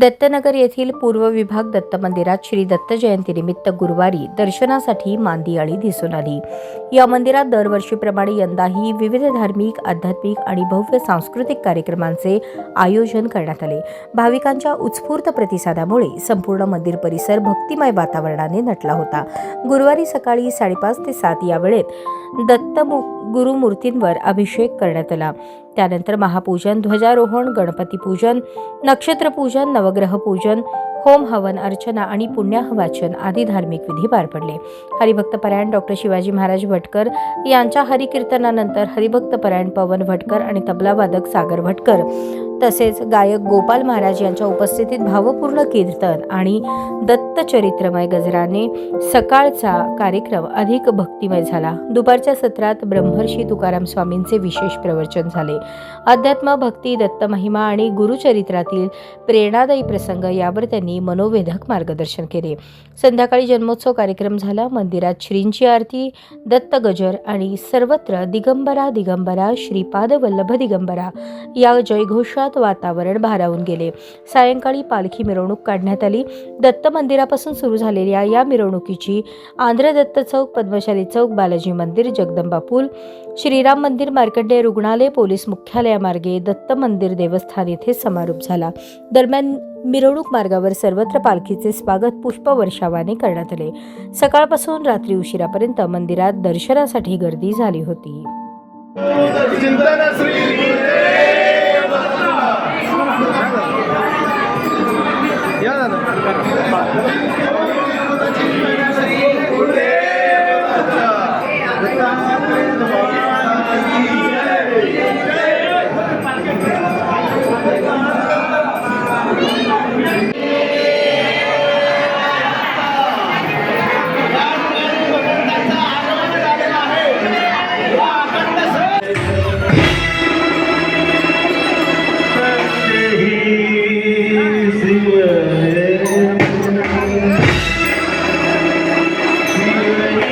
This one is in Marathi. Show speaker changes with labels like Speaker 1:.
Speaker 1: दत्तनगर येथील पूर्व विभाग दत्त मंदिरात श्री दत्त जयंतीनिमित्त गुरुवारी दर्शनासाठी मांदियाळी दिसून आली. या मंदिरात दरवर्षीप्रमाणे यंदाही विविध धार्मिक आध्यात्मिक आणि भव्य सांस्कृतिक कार्यक्रमांचे आयोजन करण्यात आले. भाविकांच्या उत्स्फूर्त प्रतिसादामुळे संपूर्ण मंदिर परिसर भक्तिमय वातावरणाने नटला होता. गुरुवारी सकाळी साडेपाच ते सात या वेळेत दत्त गुरुमूर्तींवर अभिषेक करण्यात आला. त्यानंतर महापूजन ध्वजारोहण गणपती पूजन नक्षत्र पूजन नवग्रह पूजन होम हवन अर्चना आणि पुण्याहवाचन आदी धार्मिक विधी पार पडले. हरिभक्त परायण डॉक्टर शिवाजी महाराज भटकर यांच्या हरिकीर्तनानंतर हरिभक्त परायण पवन भटकर आणि तबलावादक सागर भटकर तसेच गायक गोपाल महाराज यांच्या उपस्थितीत भावपूर्ण कीर्तन आणि दत्तचरित्रमय गजराने सकाळचा कार्यक्रम अधिक भक्तिमय झाला. दुपारच्या सत्रात ब्रह्मर्षी तुकाराम स्वामींचे विशेष प्रवचन झाले. अध्यात्म भक्ती दत्त महिमा आणि गुरुचरित्रातील प्रेरणादायी प्रसंग यावर त्यांनी मनोवेधक मार्गदर्शन केले. संध्याकाळी जन्मोत्सव कार्यक्रम झाला. मंदिरात श्रींची आरती दत्त गजर आणि सर्वत्र दिगंबरा दिगंबरा श्रीपाद वल्लभ दिगंबरा या जयघोषात वातावरण भारावून गेले. सायंकाळी पालखी मिरवणूक काढण्यात आली. दत्त मंदिरापासून सुरू झालेल्या या मिरवणुकीची आंध्र दत्त चौक पद्मशाली चौक बालाजी मंदिर जगदंबा पूल श्रीराम मंदिर मार्कंडेय रुग्णालय पोलीस मुख्यालयामार्गे दत्त मंदिर देवस्थान येथे समारोप झाला. दरम्यान मिरवणूक मार्गावर सर्वत्र पालखीचे स्वागत पुष्पवर्षावाने करण्यात आले. सकाळपासून रात्री उशिरापर्यंत मंदिरात दर्शनासाठी गर्दी झाली होती.